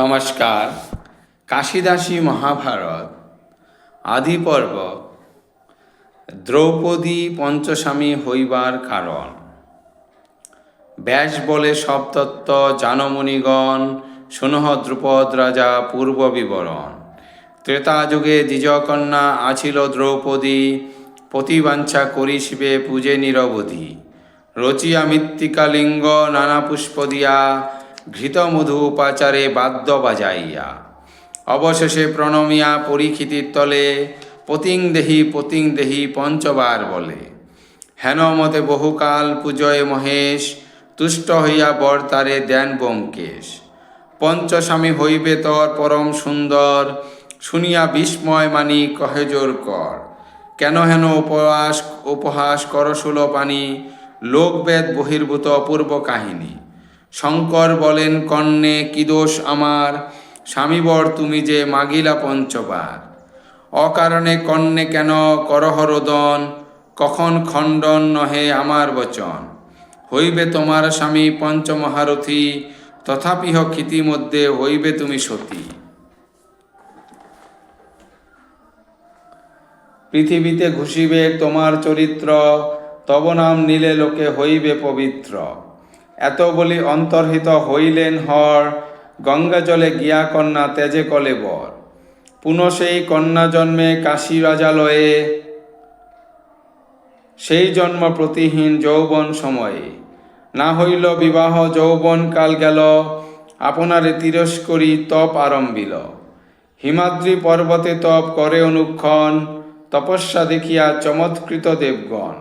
নমস্কার। কাশিদাসী মহাভারত আদি পর্ব দ্রৌপদী পঞ্চস্বামী হইবার কারণ। ব্যাস বলে সব তত্ত্ব জানমণিগণ, শুনহ দ্রুপদ রাজা পূর্ব বিবরণ ত্রেতা যুগে দ্বিজকন্যা আছিল দ্রৌপদী প্রতিবাঞ্ছা করিসবে পূজে নিরবধি। রচিয়া মৃত্তিকা লিঙ্গ, নানা পুষ্প দিয়া ঘৃত মধু উপাচারে বাদ্য বাজাইয়া। অবশেষে প্রণমিয়া পরীক্ষিতির তলে পতিং দেহি পতিং দেহি পঞ্চবার বলে। হেন মতে বহুকাল পূজয় মহেশ, তুষ্ট হইয়া বরতারে দেন ব্যোমকেশ। পঞ্চস্বামী হইবে তর পরম সুন্দর, শুনিয়া বিস্ময় মানি কহে জোর কর। কেন হেন উপহাস উপহাস করশুল পানি লোকবেদ বহির্ভূত অপূর্ব কাহিনী। শঙ্কর বলেন কর্ণে কি দোষ আমার? স্বামীবর তুমি যে মাগিলা পঞ্চবার। অকারণে কর্ণে কেন করহরোদন কখন খণ্ডন নহে আমার বচন? হইবে তোমার স্বামী পঞ্চমহারথী, তথাপিহ ক্ষিতি মধ্যে হইবে তুমি সতী। পৃথিবীতে ঘুষিবে তোমার চরিত্র, তব নাম নিলে লোকে হইবে পবিত্র। এত বলি অন্তর্হিত হইলেন হর, গঙ্গা জলে গিয়া কন্যা তেজে কলে বর। পুনঃ সেই কন্যা জন্মে কাশী রাজালয়ে সেই জন্ম প্রতিহীন যৌবন সময়ে। না হইল বিবাহ, যৌবন কাল গেল, আপনারে তিরস্করি তপ আরম্ভিল। হিমাদ্রি পর্বতে তপ করে অনুক্ষণ, তপস্যা দেখিয়া চমৎকৃত দেবগণ।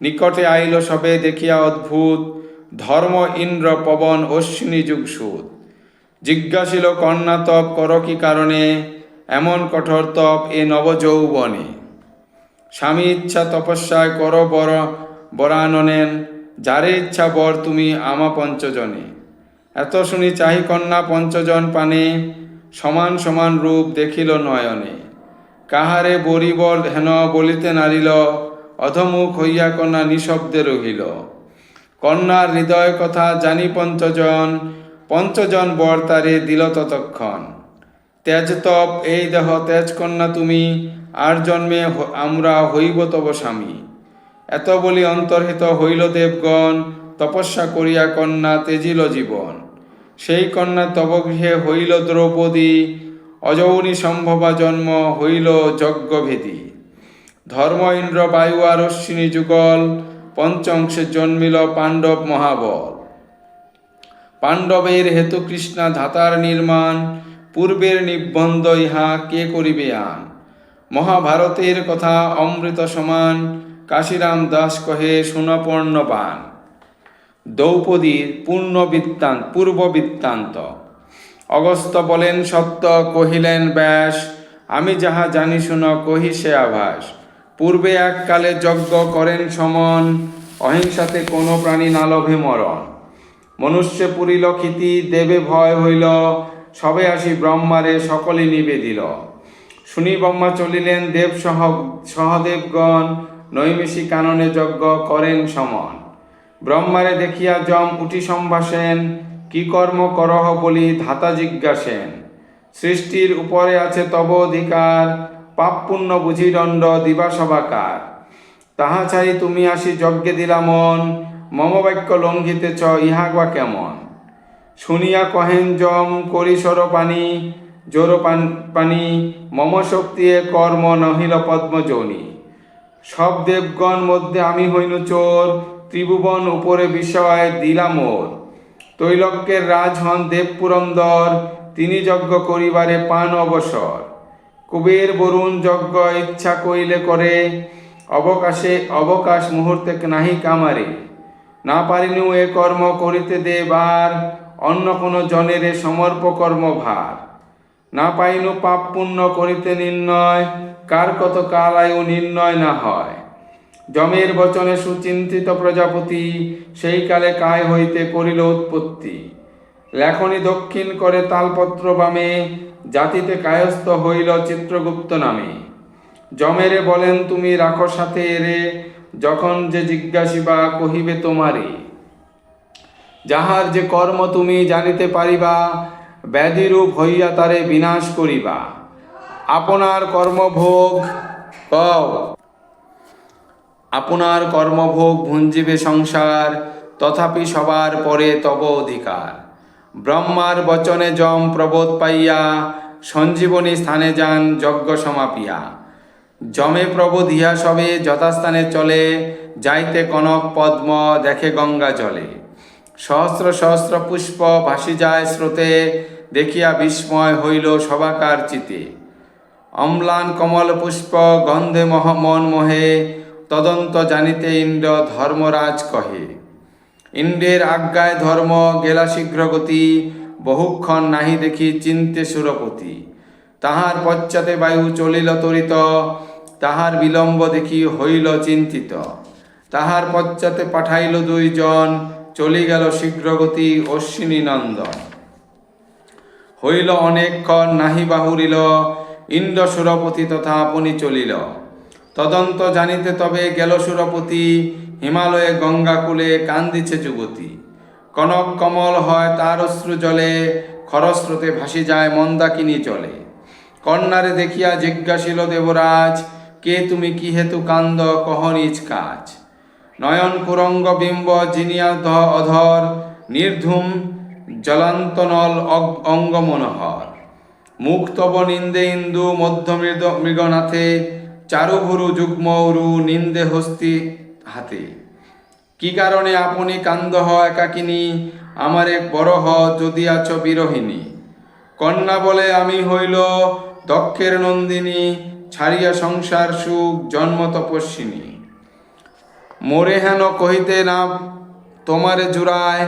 নিকটে আইল সবে দেখিয়া অদ্ভুত ধর্ম ইন্দ্র পবন অশ্বিনী যুগসুদ জিজ্ঞাসিল কন্যা তপ কর কি কারণে? এমন কঠোর তপ এ নবযৌবনে। স্বামী ইচ্ছা তপস্যায় কর বর, বরাননেন। যারে ইচ্ছা বর, তুমি আমা পঞ্চজনে। এত শুনি চাহি কন্যা পঞ্চজন পানে। সমান সমান রূপ দেখিল নয়নে। কাহারে বরিবর হেন বলিতে নারিল। অধমুখ হইয়া কন্যা নিঃশব্দে রহিল। কন্যার হৃদয় কথা জানি পঞ্চজন পঞ্চজন বর তারে দিল ততক্ষণ। তেজ তপ, এই দেহ তেজ কন্যা তুমি, আর জন্মে আমরা হইব তব স্বামী। এত বলি অন্তর্হিত হইল দেবগণ, তপস্যা করিয়া কন্যা তেজিল জীবন। সেই কন্যা তব গৃহে হইল দ্রৌপদী অযৌনি সম্ভবা জন্ম হইল যজ্ঞভেদী। ধর্ম ইন্দ্র বায়ু আর অশ্বিনী যুগল পঞ্চংশে জন্মিল পাণ্ডব মহাবল। পাণ্ডবের হেতু কৃষ্ণা ধাতার নির্মাণ, পূর্বের নিবন্ধ ইহা কে করিবে আন? মহাভারতের কথা অমৃত সমান, কাশিরাম দাস কহে সুনপর্ণবান দ্রৌপদীর পূর্ণ বৃত্তান্ত, পূর্ব বৃত্তান্ত। অগস্ত বলেন সত্য, কহিলেন ব্যাস, আমি যাহা জানি শুন কহি সে আভাস। পূর্বে এককালে যজ্ঞ করেন সমন, অহিংসাতে কোনো প্রাণী না লভে মরণ। মনুষ্যে পুরিল ক্ষিতি, দেবে ভয় হইল, সবে আসি ব্রহ্মারে সকলে নিবেদিল। শুনি ব্রহ্মা চলিলেন দেব সহ, সহদেবগণ, নৈমিষী কাননে যজ্ঞ করেন সমন। ব্রহ্মারে দেখিয়া যম উঠি সম্ভাসেন কি কর্ম করহ বলি ধাতা জিজ্ঞাসেন। সৃষ্টির উপরে আছে তব অধিকার পাপ পুণ্য বুঝি দণ্ড দিবা সবাকার। তাহা চাই তুমি আসি যজ্ঞে দিলা মন মম বাক্য লঙ্ঘিতেছ, ইহা বা কেমন? শুনিয়া কহেন জম করি সর পানি জোর পানি মম শক্তি এ কর্ম নহিল পদ্মজনী। সব দেবগণ মধ্যে আমি হইনু চোর, ত্রিভুবন উপরে বিষয় দিলাম ওর তৈলক্যের রাজ হন দেব পুরন্দর তিনি যজ্ঞ করিবারে পান অবসর। কুবের বরুণ যজ্ঞ ইচ্ছা কইলে করে, অবকাশে অবকাশ মুহূর্তে নাহি কামারে। না পারিনু এ কর্ম করিতে দেবার, অন্য কোনো জনেরে সমর্প কর্ম ভার। না পাইনু পাপ পুণ্য করিতে নির্ণয়, কার কত কাল আয়ু নির্ণয় না হয়। যমের বচনে সুচিন্তিত প্রজাপতি, সেই কালে কায় হইতে করিল উৎপত্তি। লেখনি দক্ষিণ করে তালপত্র বামে, জাতিতে কায়স্থ হইল চিত্রগুপ্ত নামে। যমেরে বলেন, তুমি রাখো সাথে এরে, যখন যে জিজ্ঞাসিবা কহিবে তোমারে। যাহার যে কর্ম তুমি জানিতে পারিবা, ব্যাধিরূপ হইয়া তারে বিনাশ করিবা। আপনার কর্মভোগ, কও। আপনার কর্মভোগ ভুঞ্জিবে সংসার, তথাপি সবার পরে তব অধিকার। ব্রহ্মার বচনে যম প্রবোধ পাইয়া, সঞ্জীবনী স্থানে যান যজ্ঞ সমাপিয়া। যমে প্রবোধ ইহা সবে যথাস্থানে চলে, যাইতে কনক পদ্ম দেখে গঙ্গা জলে। সহস্র সহস্র পুষ্প ভাসি যায় স্রোতে, দেখিয়া বিস্ময় হইল সবাকার চিতে। অম্লান কমল পুষ্প গন্ধে মহ মন মোহে, তদন্ত জানিতে ইন্দ্র ধর্মরাজ কহে। ইন্দ্রের আজ্ঞায় ধর্ম গেলা শীঘ্র গতি বহুক্ষণ নাহি দেখি চিন্তে সুরপতি। তাহার পশ্চাতে বায়ু চলিল তরিত, তাহার বিলম্ব দেখি হইল চিন্তিত। তাহার পশ্চাতে পাঠাইল দুইজন, চলি গেল শীঘ্রগতি অশ্বিনী নন্দন। হইল অনেকক্ষণ নাহি বাহুরিল ইন্দ্র সুরপতি তথা আপনি চলিল। তদন্ত জানিতে তবে গেল সুরপতি, হিমালয়ে গঙ্গাকুলে কান্দিছে যুবতী। কনক কমল হয় তার অশ্রু জলে, খরস্রোতে ভাসি যায় মন্দাকিনী চলে কন্যারে দেখিয়া জিজ্ঞাসিল দেবরাজ, কে তুমি, কি হেতু কান্দ, কহ নিজ কাজ? নয়ন কুরঙ্গ বিম্ব জিনিয়া অধর, নির্ধুম জলান্তনল অঙ্গ মনোহর মুখ তব নিন্দে ইন্দু মধ্য মৃগনাথে চারুভুরু যুগ্মরু নিন্দে হস্তি হাতে। কি কারণে আপনি কান্দ হ একাকিনী? আমার এক বড় হ যদি আছ বিরহিনী কন্যা বলে আমি হইল দক্ষের নন্দিনী, ছাড়িয়া সংসার সুখ, জন্ম তপস্বিনী। মোরে হেন কহিতে না, তোমারে জুড়ায়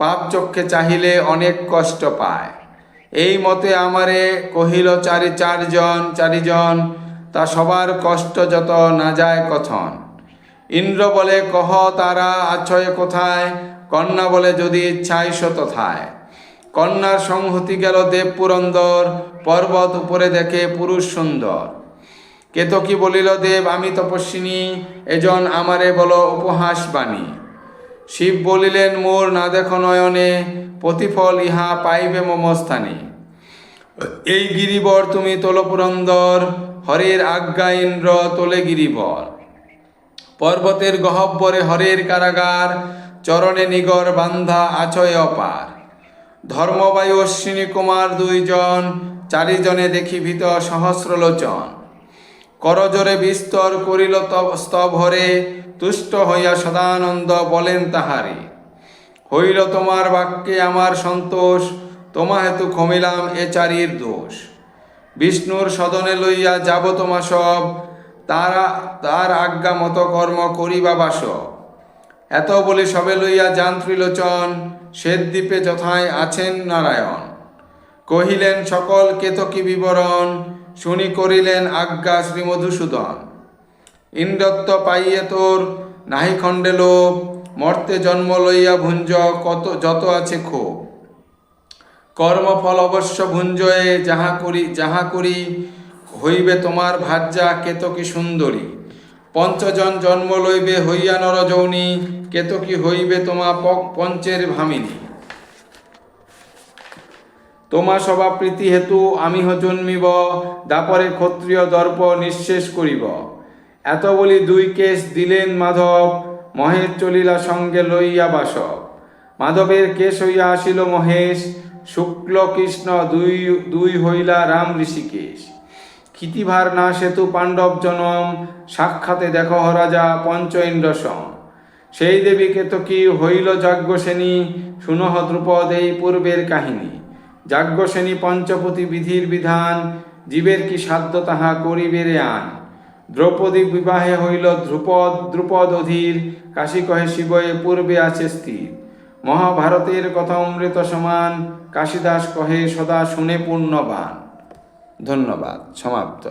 পাপ চক্ষে চাহিলে অনেক কষ্ট পায়। এই মতে আমারে কহিল চারি চারজন চারিজন তা সবার কষ্ট যত না যায় কথন। ইন্দ্র বলে, কহ তারা আছয় কোথায়? কন্যা বলে, যদি ইচ্ছাই তথায় কন্যার সংহতি গেল দেব পুরন্দর পর্বত উপরে দেখে পুরুষ সুন্দর। কেতকী বলিল, দেব, আমি তপস্বিনী, এজন আমারে বল উপহাস বাণী শিব বলিলেন, মোর না দেখো নয়নে, প্রতিফল ইহা পাইবে মমস্থানে। এই গিরিবর তুমি তোল পুরন্দর হরের আজ্ঞা ইন্দ্র তোলে গিরিবর পর্বতের গহব্বরে হরের কারাগার, চরণে নিগর বান্ধা আছয় অপার। ধর্মবায়ু অশ্বিনী কুমার দুইজন, চারিজনে দেখি ভীত সহস্র লোচন করজোরে বিস্তর করিল তব- স্তব হরে, তুষ্ট হইয়া সদানন্দ বলেন তাহারে, হইল তোমার বাক্যে আমার সন্তোষ, তোমা হেতু ক্ষমিলাম এ চারির দোষ। বিষ্ণুর সদনে লইয়া যাব তোমা সব, তারা তার আজ্ঞা মত কর্ম করিবা বাস। এত বলি সবে লইয়া যান ত্রিলোচন, শ্বেত দ্বীপে যথায় আছেন নারায়ণ। কহিলেন, সকল কেতকী বিবরণ শুনি করিলেন আজ্ঞা শ্রী মধুসূদন ইন্দ্রত্ব পাইয়ে তোর নাহি খণ্ডে লোভ, মর্তে জন্ম লইয়া ভুঞ্জ কত যত আছে ক্ষোভ। কর্মফল অবশ্য ভুঞ্জয়ে যাহা করি যাহা করি, হইবে তোমার ভাজ্যা কেতকী সুন্দরী। পঞ্চজন জন্ম লইবে হইয়া নরযৌনি কেতকী হইবে তোমা পঞ্চের ভামিনী। তোমা সভা প্রীতি হেতু আমি হ জন্মিব, দাপরে ক্ষত্রিয় দর্প নিঃশেষ করিব। এত বলি দুই কেশ দিলেন মাধব, মহেশ চলিলা সঙ্গে লইয়া বাসব। মাধবের কেশ হইয়া আসিল মহেশ শুক্ল কৃষ্ণ দুই দুই হইলা রাম ঋষিকেশ। ক্ষিতিভার না সেতু পাণ্ডব জনম, সাক্ষাতে দেখো রাজা পঞ্চ ইন্দ্রসম সেই দেবী কেতকী হইল যজ্ঞসেনী? শুনহ দ্রুপদ এই পূর্বের কাহিনী। যাজ্ঞসেনী পঞ্চপতি বিধির বিধান, জীবের কি সাধ্য তাহা করিবেরে আন। দ্রৌপদী বিবাহে হইল ধ্রুপদ দ্রুপদ অধীর, কাশী কহে শিবয়ে পূর্বে আছে স্থির। মহাভারতের কথা অমৃত সমান কাশীদাস কহে সদা শুনে পূর্ণবান। ধন্যবাদ সমাপ্ত।